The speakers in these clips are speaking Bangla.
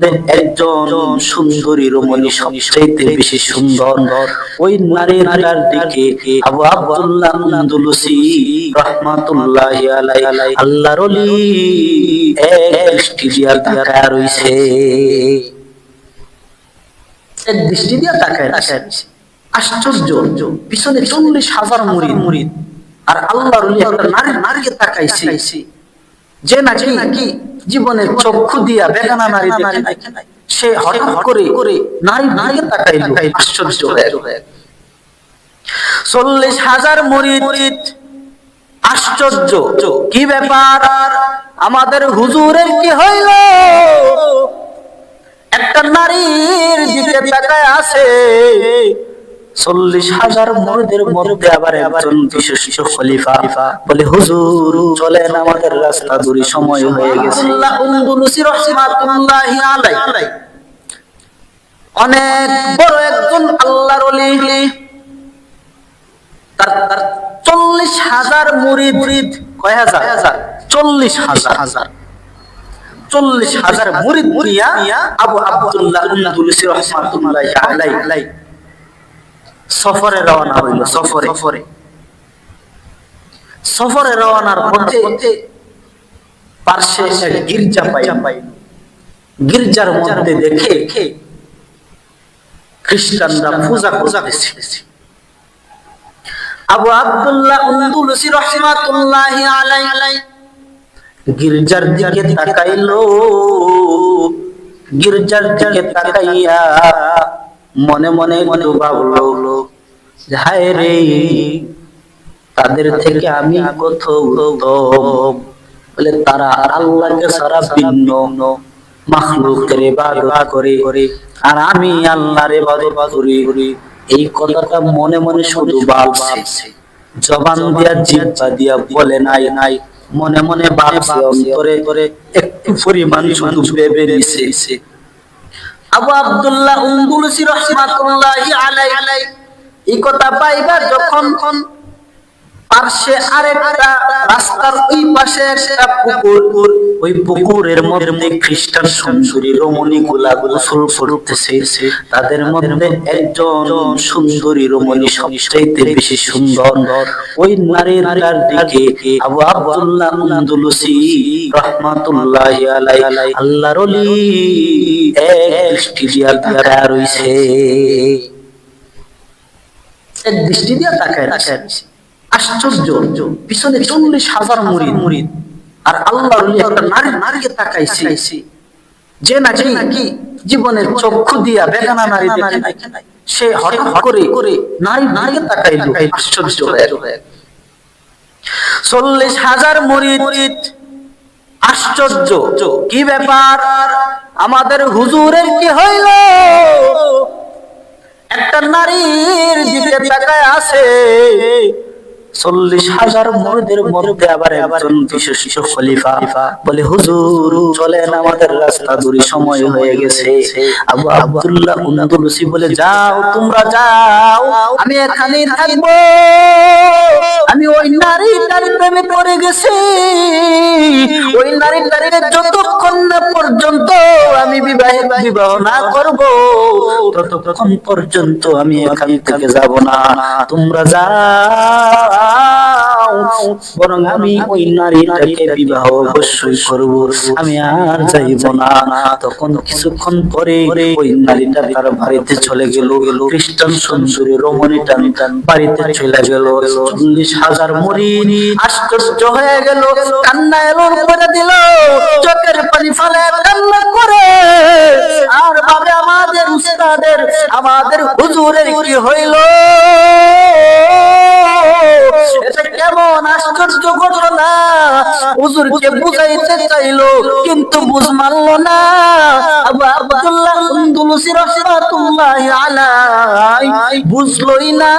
একজন বেশি সুন্দর। ওই নারীর দিকে আবু আব্দুল্লাহ আন্দুলুসি রহমাতুল্লাহ আলাই আল্লাহর ওলি এক দৃষ্টি দিয়া তাকায় রইছে। এক দৃষ্টি দিয়া তাকায় আশ্চর্য, পিছনে চল্লিশ হাজার মুরিদ। মুরিদ আর আল্লাহর ওলি একটা নারী নারীকে তাকাইছে। যে নাকি নাকি জীবনের চক্ষু দিয়া বেগানা নারী দেখে নাই। সে হঠাৎ করে করে নারী নারীকে তাকাইল আশ্চর্য হয়ে চল্লিশ হাজার মরিদ আশ্চর্য। কি ব্যাপার? আমাদের হুজুরের কি হইল? একটা নারীর দিকে তাকায় আছে। চল্লিশ হাজার মরিদের মধ্যে আবার একজন বিশিষ্ট খলিফা বলে, হুজুর, চলেন আমাদের রাস্তা দূরি, সময় হয়ে গেছে। অনেক বড় একজন আল্লাহর ওলি। তার তার চল্লিশ হাজার মুরিদ কয় হাজার চল্লিশ হাজার। হাজার চল্লিশ হাজার মুরিদ মুরিয়া আবু আব্দুল্লাহ রহমাতুল্লাহ আলাই সফরে রওনা হইল সফরে। সফরে। সফরে রওনার পথে পার্শ্বে এক গির্জা পাই গির্জার মধ্যে দেখে খ্রিস্টানরা পূজা পূজা করছে আবু আব্দুল্লাহ উন্দুলসি রহমাতুল্লাহি আলাই গির্জার দিকে তাকাইলো। গির্জার দিকে তাকাইয়া মনে মনে রে, তাদের থেকে আমি কত বলে, তারা আল্লাহকে সারা ভিন্ন ইবাদত করে, আর আমি করি। এই কথাটা মনে মনে শুধু জবান দিয়া, জিহ্বা দিয়া বলে, নাই নাই। মনে মনে ভাবছে, অন্তরে করে একটু পরিমাণ শুধু ভেবে নিছে। আবু আব্দুল্লাহ উমদুলসি রহমাতুল্লাহি আলাই এই কথা পাইবা যখন পার্শ্বে আরেকটা রাস্তার ওই পাশে একটা পুকুর। ওই পুকুরের মধ্যে খ্রিস্টান সুন্দরী রমণী গুলা গোসল করতেছে। তাদের মধ্যে একজন সুন্দরী রমণী সবচাইতে বেশি সুন্দর। ওই নারীর দিকে আবু আব্দুল্লাহ আন্দুলুসি রহমাতুল্লাহ আলাই আল্লাহর ওলি এক দৃষ্টি দিয়া তাকায় রইছে। এক দৃষ্টি দিয়া তাকায় রইছে। আশ্চর্য। পিছনে চল্লিশ হাজার মুরিদ। মুরিদ। আর আল্লাহর ওলি একটা নারী নারীকে তাকাইছে। যে নাকি নাকি জীবনের চক্ষু দিয়া বেগানা নারী দেখে নাই। সে হঠাৎ করে করে নারী নারীকে তাকাইল। আশ্চর্য হয়ে চল্লিশ হাজার মুরিদ। আশ্চর্য। কি ব্যাপার? আমাদের হুজুরের কি হইল? একটা নারীর দিকে তাকায় আছে। চল্লিশ হাজার মরিদের মধ্যে আবার একজন বিশিষ্ট খলিফা বলে, হুজুর, চলেন আমাদের রাস্তা দূরি, সময় হয়ে গেছে। আবু আব্দুল্লাহ উনাদুলসি বলে, যাও, তোমরা যাও, আমি এখানে থাকব। আমি ওই নারীটার প্রেমে পড়ে গেছি। ওই নারীটাকে যতক্ষণ না পর্যন্ত আমি বিবাহ বিবাহ না করব, ততক্ষণ পর্যন্ত আমি এখান থেকে যাব না। তোমরা যাও বরং আমি ওই নারীটাকে বিবাহ অবশ্যই করব। আমি আর যাইব না। তখন কিছুক্ষণ পরে ওই নারীটা তার বাড়িতে চলে গেল। খ্রিস্টান সুন্দরী রমণীটা বাড়িতে চলে গেল। চল্লিশ হাজার মরি আশ্চর্য হয়ে গেল। কান্না এলো করে দিল। চোখের পানি ফেলে কান্না করে। আর ভাবে আমাদের উস্তাদের, আমাদের হুজুরের কি হইল? এটা কেমন আশ্চর্য ঘটনা? হুজুরকে বুঝাইতে চাইলো, কিন্তু বুঝ মানলো না। আবু আব্দুল্লাহ রাহমাতুল্লাহি বুঝলোই না,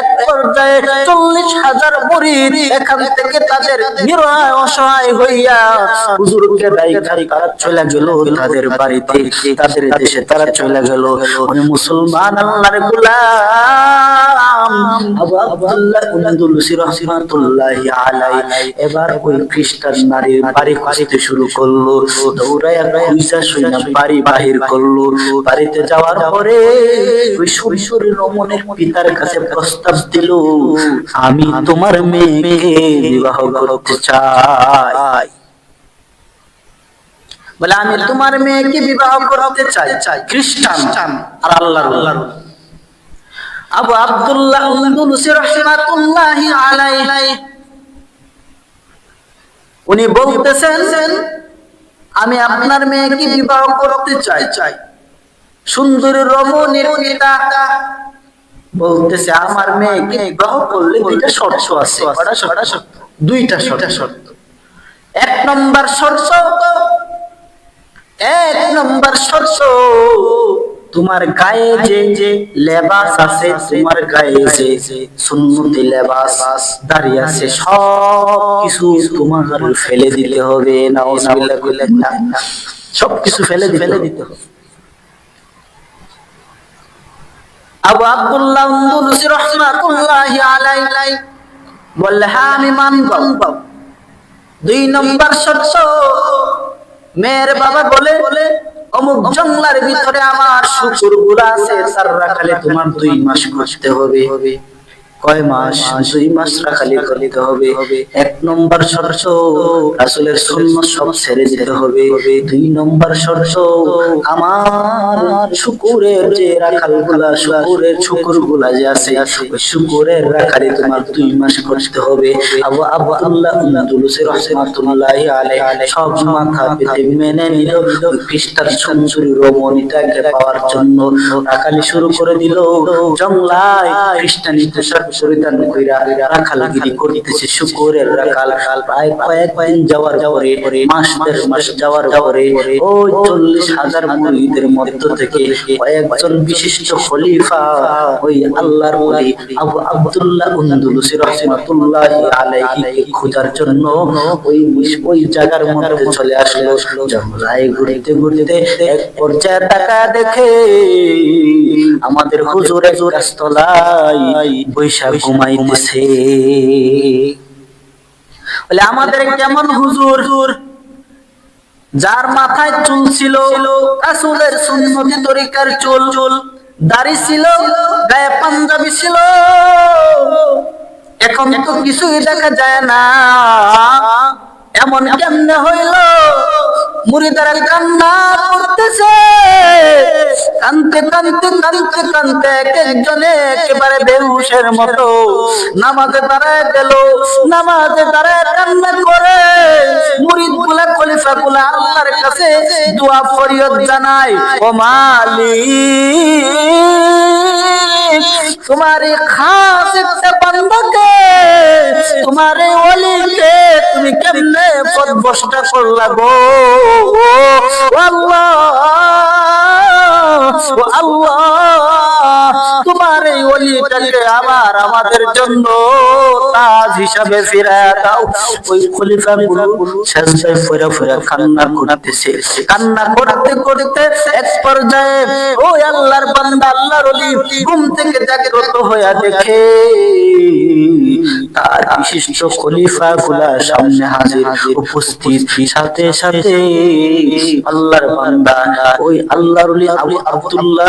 এক পর্যায়ে চল্লিশ হাজার মুরিদ এখান থেকে তাদের অসহায় হইয়া হুজুরকে চলে গেল তাদের বাড়িতে, তাদের দেশে তারা চলে গেল। মুসলমান আল্লাহর গোলাম। আবু আব্দুল্লাহ আলাইহি। এবার ওই খ্রিস্টান নারীর বাড়ি খুঁজতে শুরু করল, দৌড়াইয়া খুঁজা বাড়ি বাহির করল। বাড়িতে যাওয়ার পরে ওই পিতার কাছে প্রস্তাব দিল, আমি তোমার মেয়েকে বিবাহ করতে চাই। বলে, আমি তোমার মেয়েকে বিবাহ করতে চাই। চাই খ্রিস্টান আর আল্লাহ আল্লাহর আবু আব্দুল্লাহ উন্দুলসি রহমাতুল্লাহি আলাইহি। উনি বলতেছেন, আমি আপনার মেয়েকে বিবাহ করতে চাই। চাই সুন্দরী রমণীর পিতা। বলতেছে, আমার মেয়েকে বিবাহ করলে দুইটা শর্ত আছে। দুইটা শর্ত। এক নম্বর শর্ত, এক নম্বর শর্ত তোমার গায়ে যে লেবাস আছে, তোমার গায়ে যে সুন্নতি লেবাস দাঁড়িয়ে আছে সব কিছু তোমার ফেলে দিতে হবে না সব কিছু ফেলে ফেলে দিতে হবে। আবু আব্দুল্লাহ আলাইহি হ্যাঁ আমি মানব। দুই নম্বর শর্ত, মেয়ের বাবা বলে অমুক জঙ্গলার ভিতরে আমার শুকুরগুলা আছে তোমার দুই মাস করতে হবে। কয় মাস? দুই মাস রাখালি করতে হবে। এক নম্বর শর্ত, রাসুলের শূন্য সব ছেড়ে দিতে হবে। দুই নম্বর শর্ত, আমার শুকুরের যে রাখালগুলা শুকুরের শুকুরগুলা যে আছে ওই শুকুরের রাখালি তোমার দুই মাস করতে হবে। আবু আবু আল্লাহ রহমাতুল্লাহি সব মাথা মেনে নিল, ওই খ্রিস্টান রমণীটাকে পাওয়ার জন্য রাখালি শুরু করে দিল। জংলায় খ্রিস্টানি পোশাক পরিধান কইরা করতেছে। শুকুরের রাখাল কয়েক যাওয়ার পরে, মাস দেড় মাস যাওয়ার পরে চল্লিশ হাজার মুরিদের মধ্য থেকে কয়েকজন বিশিষ্ট খলিফা ওই আল্লাহর ওলি আবু আব্দুল্লাহ উন্দুলুসি রহমাতুল্লাহি আলাইহি খোঁজার জন্য ওই ওই জায়গার মধ্যে চলে আসলো। জঙ্গলায় ঘুরতে ঘুরতে এক পর্যায়ে টাকা দেখে আমাদের হুজুরের গাছতলায় বৈশাখ ঘুমাইতেছে বলে আমাদের কেমন হুজুর? যার মাথায় চুল ছিল রাসূলের সুন্নতি তরিকার চুল চুল দাড়ি ছিল গায়ে পাঞ্জাবি ছিল। এখন তো কিছুই দেখা যায় না। এমন কেমনে হইল? মুড়িদারা কান্না করতেছে। কানতে কানতে কানতে কানতে এক একজনে একেবারে বেহুশের মতো নামাজে দাঁড়ায় গেল। নামাজে দাঁড়ায় কান্না করে। মুরিদগুলা খলিফা গুলা আল্লাহর কাছে দোয়া ফরিয়ত জানায় ও মালিক। তোমার খাস একটা বান্দাকে তোমার ওলিকে তুমি কেমনে পদভস্টা করলা গো? আল্লাহ আল্লাহ তোমার এই ওলিটাকে আবার আমাদের জন্য তাজ হিসাবে ফিরায় দাও। ওই খলিফা গুলো ফিরে ফিরে কান্না করতেছে। কান্না করতে করতে এক পর্যায়ে ওই আল্লাহর বান্দা, আল্লাহর ওলি, ঘুম থেকে জাগ্রত দেখে তার বিশিষ্ট খলিফা গুলা সামনে হাজির, উপস্থিত। সাথে সাথে আল্লাহর বান্দা, ওই আল্লাহর আবু আব্দুল্লাহ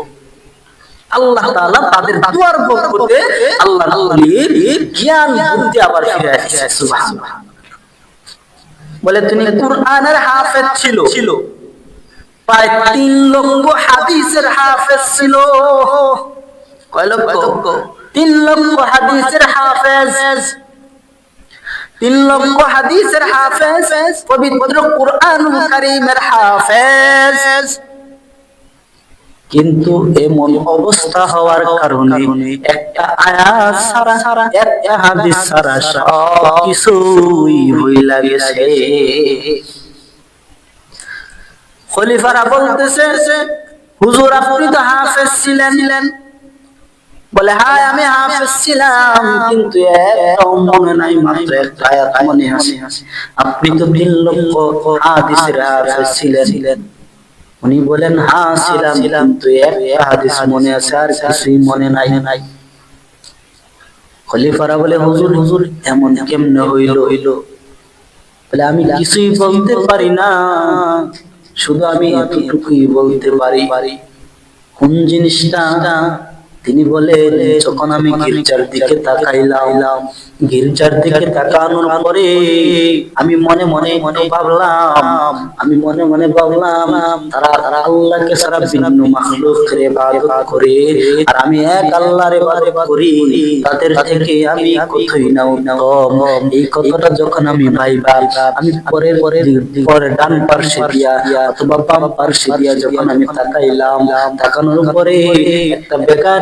আল্লাহ তাআলা তাদের দুয়ার বরকতে আল্লাহ ওলির জ্ঞান বুদ্ধি আবার ফিরে আসছে সুবহানাল্লাহ। বলে তিনি কুরআনের হাফেজ ছিল। ছিল প্রায় তিন লক্ষ হাদিসের হাফেজ ছিল। কয় লক্ষ? তিন লক্ষ হাদিসের হাফেজ। তিন লক্ষ হাদিসের হাফেজ পবিত্র কুরআনুল কারীমের হাফেজ। কিন্তু এমন অবস্থা হওয়ার কারণে একটা আয়াত সারা সারা একটা হাদিস সারা সব কিছুই হইলা গেছে। খলিফারা বলতেছে, হুজুর, আপনি তো হাফেজ ছিলেন। বলে, হায়, আমি হাফেজ ছিলাম, কিন্তু মনে নাই, মাত্র একটা আয়াত মনে আছে। আপনি তো তিন লক্ষ হাদিসের হাফেজ ছিলেন। উনি বলেন হ্যাঁ ছিলাম কিন্তু একটা হাদিস মনে আছে আর কিছুই মনে নাই। নাই। খলিফারা বলে হুজুর হুজুর এমন কেমনে হইল? হইল? বলে আমি কিছুই বলতে পারি না। শুধু আমি এতটুকুই বলতে পারি। পারি। কোন জিনিসটা তিনি বলেন, যখন আমি গির্জার দিকে তাকাইলাম, গির্জার দিকে তাকানোর পরে আমি মনে মনে মনে ভাবলাম, আমি মনে মনে ভাবলাম, তারা তারা আল্লাহকে সারা ভিন্ন মাখলুকের ইবাদত করে, আর আমি এক আল্লাহর ইবাদত করি, তাদের থেকে আমি কতই না উত্তম? এই কথাটা যখন আমি ভাইবা, আমি পরে পরে পরে ডান পার্শ্বে দিয়া অথবা বাম পার্শ্বে দিয়া যখন আমি তাকাইলাম, তাকানোর পরে একটা বেকার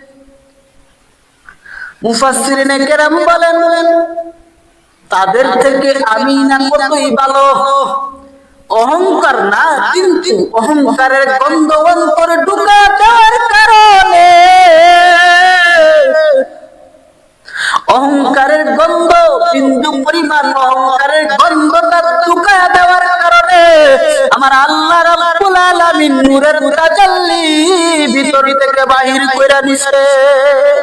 মুফাসসিরিনে কেরাম বলেন, তাদের থেকে আমি না কতই ভালো? অহংকার না, কিন্তু অহংকারের গন্ধ অন্তরে ঢুকা দেওয়ার কারণে অহংকারের গন্ধ, বিন্দু পরিমাণ অহংকারের গন্ধটা ঢুকা দেওয়ার কারণে আমার আল্লাহ রাব্বুল আলামিন নূরের তাজাল্লি ভিতর থেকে বাহির কইরা দিছে।